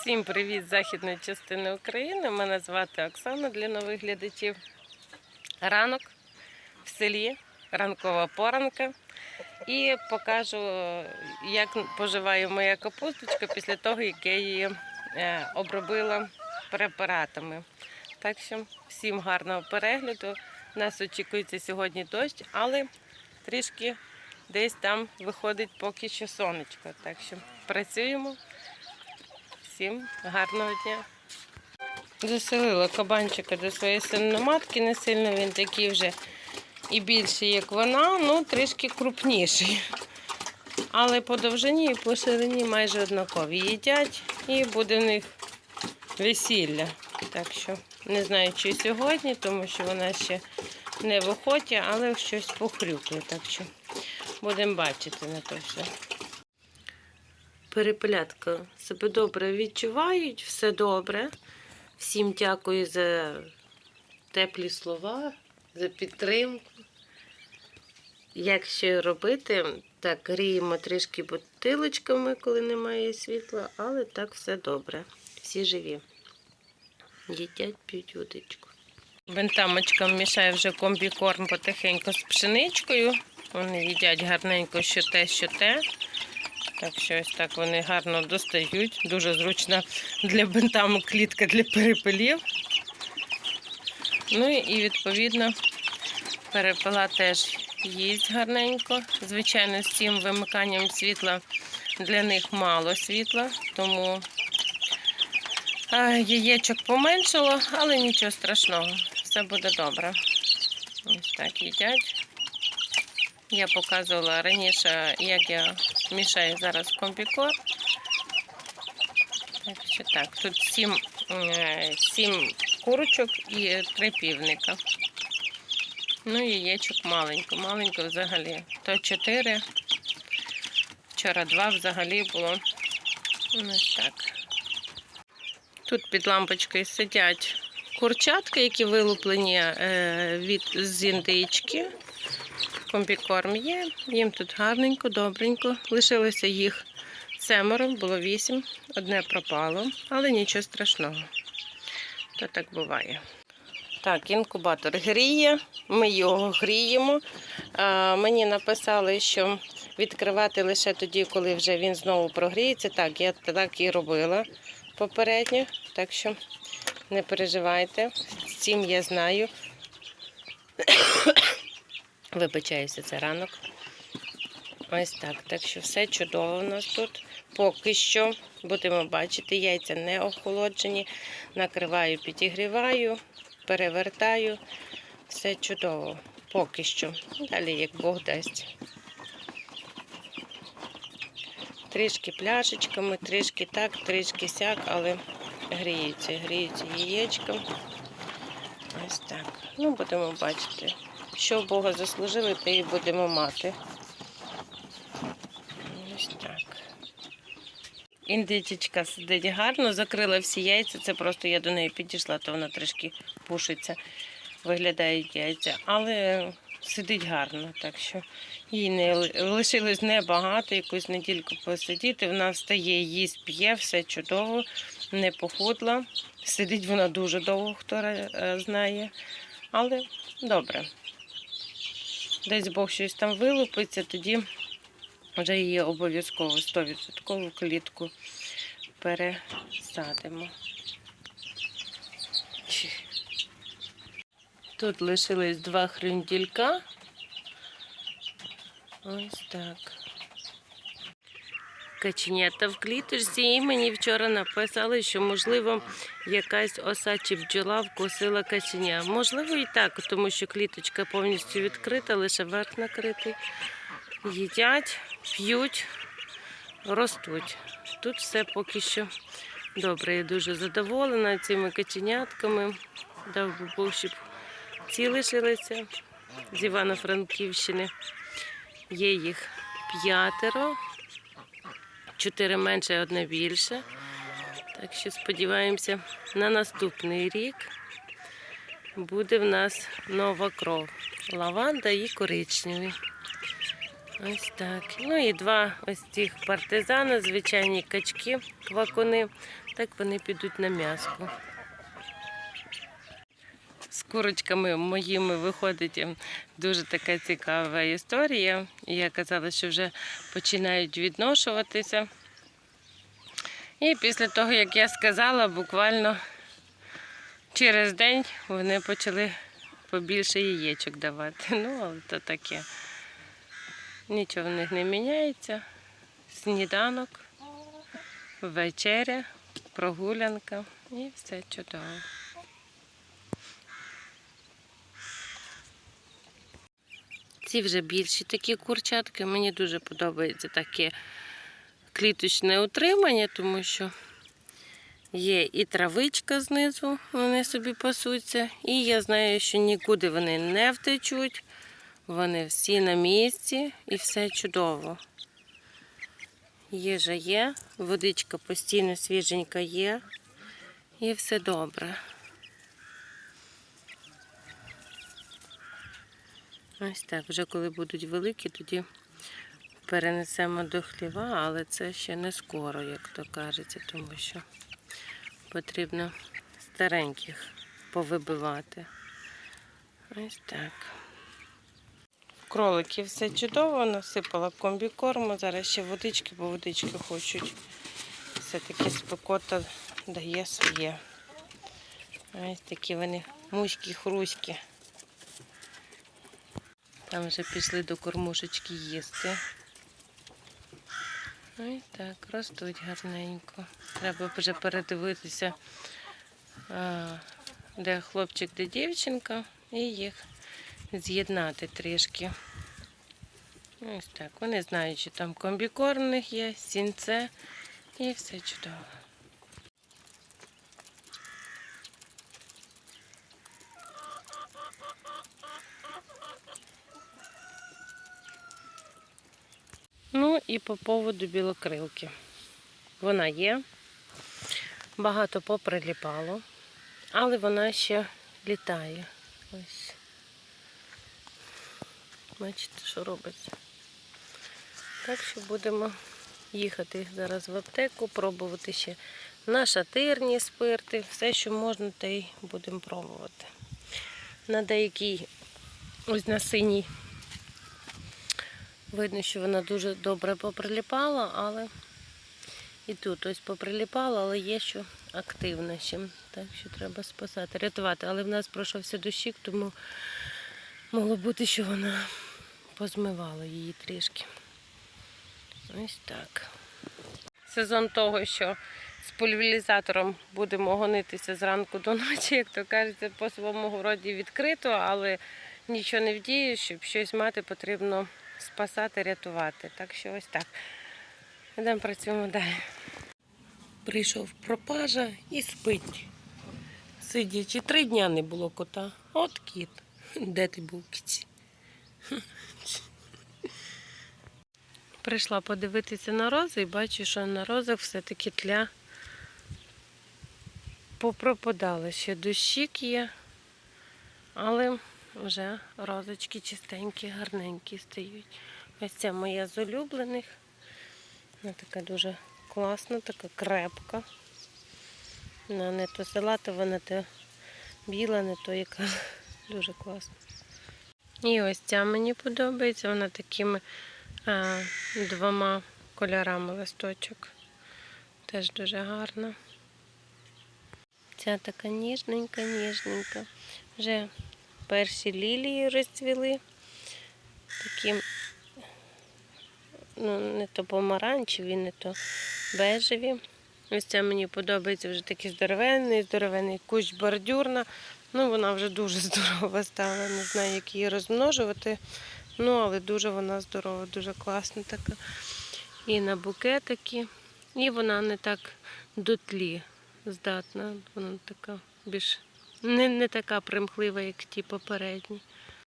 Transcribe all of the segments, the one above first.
Всім привіт з західної частини України. Мене звати Оксана для нових глядачів. Ранок в селі, ранкова поранка. І покажу, як поживає моя капусточка після того, як я її е, обробила препаратами. Так що всім гарного перегляду. Нас очікується сьогодні дощ, але трішки десь там виходить поки що сонечко. Так що працюємо. Всім гарного дня. Заселила кабанчика до своєї синоматки, не сильно він такий вже і більший, як вона, ну трішки крупніший. Але по довжині і по ширині майже однакові їдять і буде в них весілля. Так що не знаю, чи сьогодні, тому що вона ще не в охоті, але щось похрюкне. Так що будемо бачити на то все. Перепелятка себе добре відчувають, все добре. Всім дякую за теплі слова, за підтримку. Як ще робити, так, гріємо трішки бутилочками, коли немає світла, але так все добре. Всі живі. Їдять, п'ють водичку. Бентамочкам мішаю вже комбікорм потихеньку з пшеничкою. Вони їдять гарненько що те, що те. Так що ось так вони гарно достають. Дуже зручна для бентаму клітка для перепелів. Ну і відповідно перепела теж їсть гарненько. Звичайно, з цим вимиканням світла для них мало світла, тому яєчок поменшало, але нічого страшного, все буде добре. Ось так їдять. Я показувала раніше, як я мішаю зараз комбікор. Так що так, тут сім, е, сім курочок і три півника. Ну, яєчок маленько, маленько взагалі. То чотири. Вчора два взагалі було. Ну, Ось так. Тут під лампочкою сидять курчатки, які вилуплені е, від, з індички. Комбікорм є, їм тут гарненько, добренько. Лишилося їх семеро, було вісім, одне пропало, але нічого страшного. То так буває. Так, інкубатор гріє, ми його гріємо. А, мені написали, що відкривати лише тоді, коли вже він знову прогріється. Так, я так і робила попередньо, так що не переживайте, з цим я знаю. Вибачаюся, це ранок. Ось так. Так що все чудово у нас тут. Поки що будемо бачити, яйця не охолоджені. Накриваю, підігріваю, перевертаю. Все чудово. Поки що. Далі, як Бог дасть. Трішки пляшечками, трішки так, трішки сяк, але гріються, гріються яєчком. Ось так. Ну, будемо бачити. Що в Бога заслужили, те і будемо мати. Ось так. Індичечка сидить гарно, закрила всі яйця. Це просто я до неї підійшла, то вона трішки пушиться, виглядають яйця. Але сидить гарно, так що їй не лишилось небагато, якусь недільку посидіти. Вона встає, їсть, п'є, все чудово, не похудла. Сидить вона дуже довго, хто е, знає. Але добре. Десь Бог щось там вилупиться, тоді вже її обов'язково 100% клітку пересадимо. Тут лишились два хрюнділька. Ось так. Каченята в кліточці, і мені вчора написали, що, можливо, якась оса чи бджола вкусила каченя. Можливо, і так, тому що кліточка повністю відкрита, лише верх накритий. Їдять, п'ють, ростуть. Тут все поки що добре. Я дуже задоволена цими каченятками. Дав би Бог, щоб ці лишилися з Івано-Франківщини. Є їх п'ятеро. Чотири менше, одне більше. Так що сподіваємося, на наступний рік буде в нас нова кров. Лаванда і коричневі. Ось так. Ну і два ось цих партизани, звичайні качки, квакуни. Так вони підуть на м'яско. З курочками моїми виходить ем, дуже така цікава історія. Я казала, що вже починають відношуватися. І після того, як я сказала, буквально через день вони почали побільше яєчок давати. Ну, але то таке. Нічого в них не міняється. Сніданок, вечеря, прогулянка і все чудово. Ці вже більші такі курчатки. Мені дуже подобається таке кліточне утримання, тому що є і травичка знизу, вони собі пасуться. І я знаю, що нікуди вони не втечуть. Вони всі на місці і все чудово. Їжа є, водичка постійно свіженька є, і все добре. Ось так, вже коли будуть великі, тоді перенесемо до хліва, але це ще не скоро, як то кажеться, тому що потрібно стареньких повибивати. Ось так. Кролики все чудово, насипала комбікорму, зараз ще водички, бо водички хочуть. Все-таки спекота дає своє. Ось такі вони муські-хруські. Там вже пішли до кормушечки їсти. Ось так, ростуть гарненько. Треба вже передивитися, де хлопчик, де дівчинка, і їх з'єднати трішки. Ось так. Вони знають, що там комбікорм у них є, сінце і все чудово. Ну і по поводу білокрилки. Вона є, багато поприліпало, але вона ще літає. Ось. Бачите, що робиться. Так що будемо їхати зараз в аптеку, пробувати ще нашатирні спирти, все, що можна, те й будемо пробувати. На деякій, ось на синій, видно, що вона дуже добре поприліпала, але і тут ось поприліпала, але є що активне ще. Так що треба спасати, рятувати. Але в нас пройшовся дощик, тому могло бути, що вона позмивала її трішки. Ось так. Сезон того, що з пульверізатором будемо гонитися зранку до ночі, як то кажеться, по своєму городі відкрито, але нічого не вдіє, щоб щось мати, потрібно спасати, рятувати. Так що ось так. Йдемо працюємо далі. Прийшов пропажа і спить. Сидячи, три дня не було кота. От кіт. Де ти був кіці? Прийшла подивитися на рози і бачу, що на розах все-таки тля попропадали. Ще дощик є, але вже розочки чистенькі, гарненькі стають. Ось ця моя з улюблених. Вона така дуже класна, така крепка. Вона не то салатова, не то біла, не то яка дуже класна. І ось ця мені подобається, вона такими а, двома кольорами листочок. Теж дуже гарна. Ця така ніжненька, ніжненька. Вже перші лілії розцвіли. Такі, ну, не то помаранчеві, не то бежеві. Ось ця мені подобається вже такий здоровенний, здоровенний кущ бордюрна. Ну, вона вже дуже здорова стала. Не знаю, як її розмножувати. Ну, але дуже вона здорова, дуже класна така. І на букетики. І вона не так до тлі здатна. Вона така більш не, не така примхлива, як ті попередні.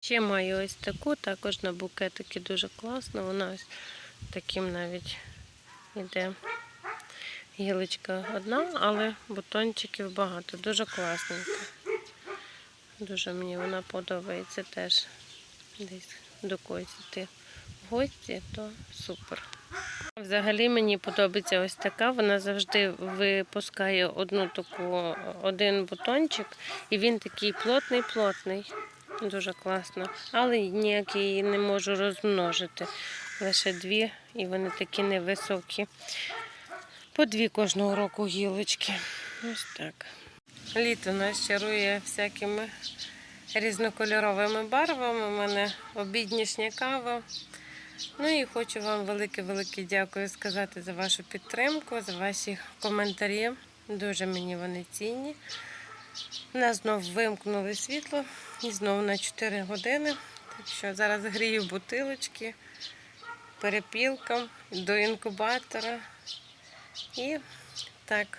Ще маю ось таку, також на букетики дуже класно. Вона ось таким навіть іде. Гілочка одна, але бутончиків багато. Дуже класненька. Дуже мені вона подобається теж десь до когось йти гості, то супер. Взагалі мені подобається ось така. Вона завжди випускає одну таку, один бутончик, і він такий плотний-плотний. Дуже класно. Але ніяк її не можу розмножити. Лише дві, і вони такі невисокі. По дві кожного року гілочки. Ось так. Літо нас чарує всякими різнокольоровими барвами. У мене обіднішня кава. Ну і хочу вам велике-велике дякую сказати за вашу підтримку, за ваші коментарі. Дуже мені вони цінні. У нас знов вимкнули світло і знову на 4 години. Так що зараз грію бутилочки, перепілка до інкубатора. І так.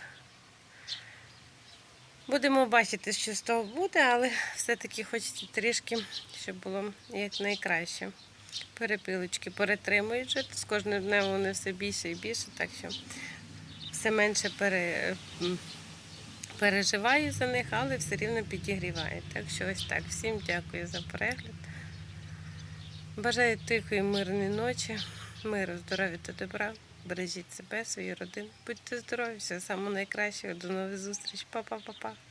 Будемо бачити, що з того буде, але все-таки хочеться трішки, щоб було як найкраще. Перепілочки перетримують жити. З кожним днем вони все більше і більше, так що все менше пере, переживаю за них, але все рівно підігріваю. Так що ось так. Всім дякую за перегляд. Бажаю тихої, мирної ночі, миру, здоров'я та добра. Бережіть себе, свою родину. Будьте здорові, самого найкращого. До нових зустріч. Па-па-па-па.